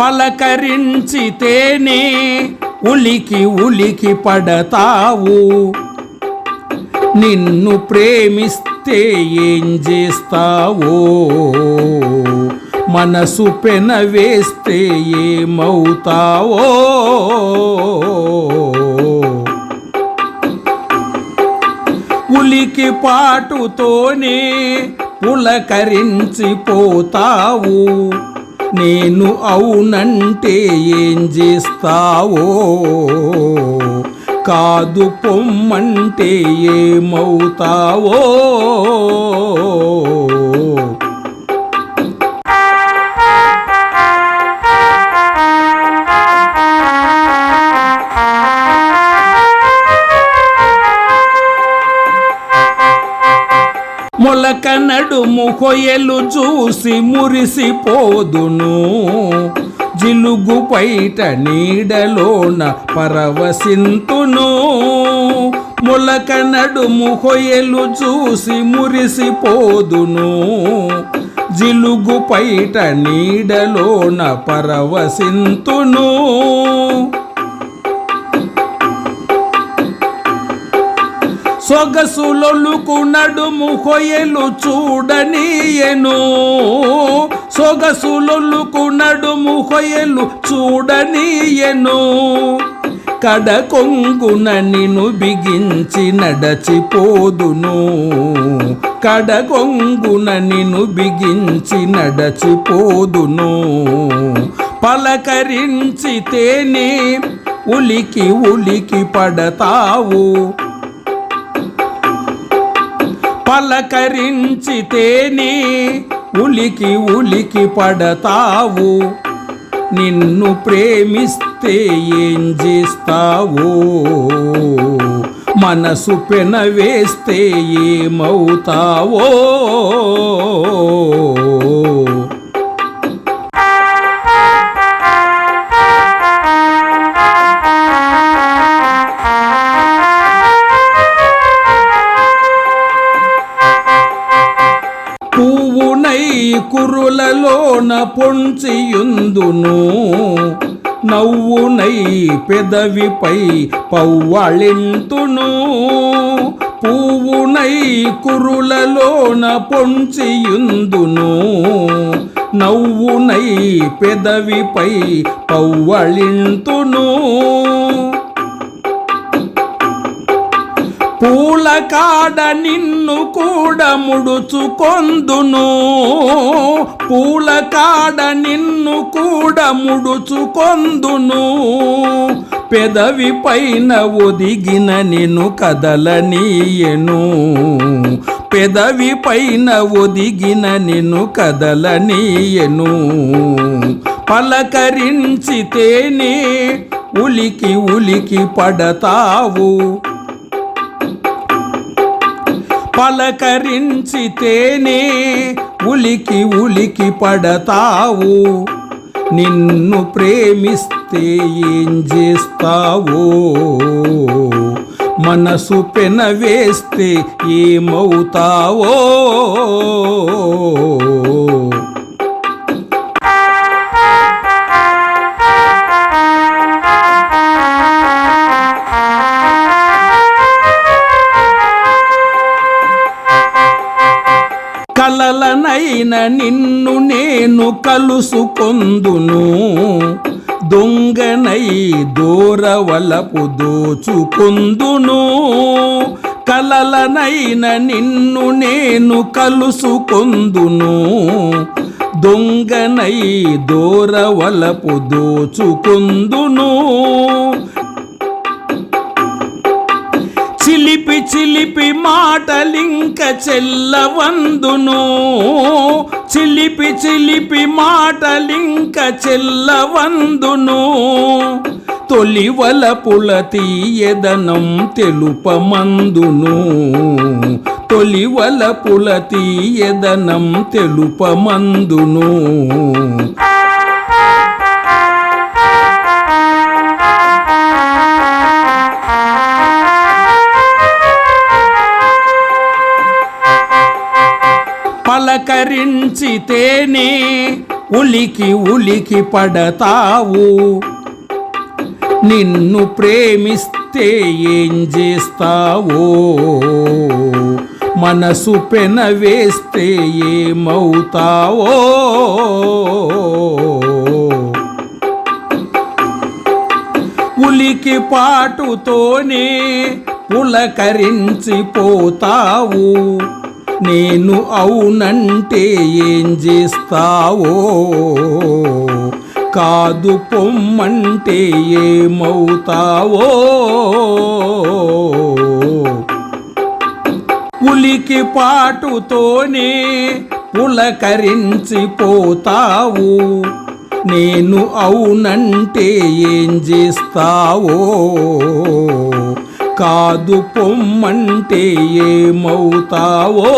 పలకరించితేనే ఉలికి ఉలికి పడతావు. నిన్ను ప్రేమిస్తే ఏం చేస్తావో? మనసు పెన వేస్తే ఏమవుతావో? ఉలికి పాటుతోనే పులకరించిపోతావు. నేను అవునంటే ఏం చేస్తావో? కాదు పొమ్మంటే ఏమవుతావో? కన్నడు నడుము చూసి మురిసిపోదును. జిలుగు పైట నీడలోన పరవశింతును. మొలక నడుము కొయ్యలు చూసి మురిసిపోదును. జిలుగు పైట నీడలోన పరవశింతును. సొగసులొలుకు నడుము కొయ్యలు చూడనీయను. సొగసులొలుకు నడుము కొయ్యలు చూడనీయను కడ కొంగున నిన్ను బిగించి నడచిపోదును. కడ కొంగున నిన్ను బిగించి నడచిపోదును. పలకరించితేనే ఉలికి ఉలికి పడతావు. పలకరించితేనే ఉలికి ఉలికి పడతావు. నిన్ను ప్రేమిస్తే ఏం చేస్తావో? మనసు పెనవేస్తే ఏమవుతావో? కురులలోన పొంచియుందును. నవ్వునై పెదవిపై పౌవళింతును. పువ్వునై కురులలోన పొంచియుందును. నవ్వునై పెదవిపై పౌవళింతును. పూల కాడ నిన్ను కూడా ముడుచుకొందును. పూల కాడ నిన్ను కూడా ముడుచుకొందును. పెదవి పైన ఒదిగిన నిన్ను కదలనీయను. పెదవి పైన ఒదిగిన నిన్ను కదలనీయను. పలకరించితేనే ఉలికి ఉలికి పడతావు. పలకరించితేనే ఉలికి ఉలికి పడతావు. నిన్ను ప్రేమిస్తే ఏం చేస్తావో? మనసు పెన వేస్తే ఏమవుతావో? కలలనైన నిన్ను నేను కలుసుకొందును. దొంగనై దూరవలపు దోచుకుందును. కలలనైన నిన్ను నేను కలుసుకొందును. దొంగనై దూరవలపు దోచుకుందును. చిలిపి చిలిపి మాటలింక చెల్లవందును. చిలిపి చిలిపి మాటలింక చెల్లవందును. తొలివల పుల తీయదనం తెలుపమందును. తొలివల పుల తీయదనం తెలుపమందును. ధరించితేనే ఉలికి ఉలికి పడతావు. నిన్ను ప్రేమిస్తే ఏం చేస్తావో? మనసు పెన వేస్తే ఏమవుతావో? ఉలికి పాటుతోనే పులకరించిపోతావు. నేను అవునంటే ఏం చేస్తావో? కాదు పొమ్మంటే ఏమవుతావో? పులికి పాటుతోనే పులకరించిపోతావు. నేను అవునంటే ఏం చేస్తావో? కాదు పొమ్మంటే ఏమవుతావో?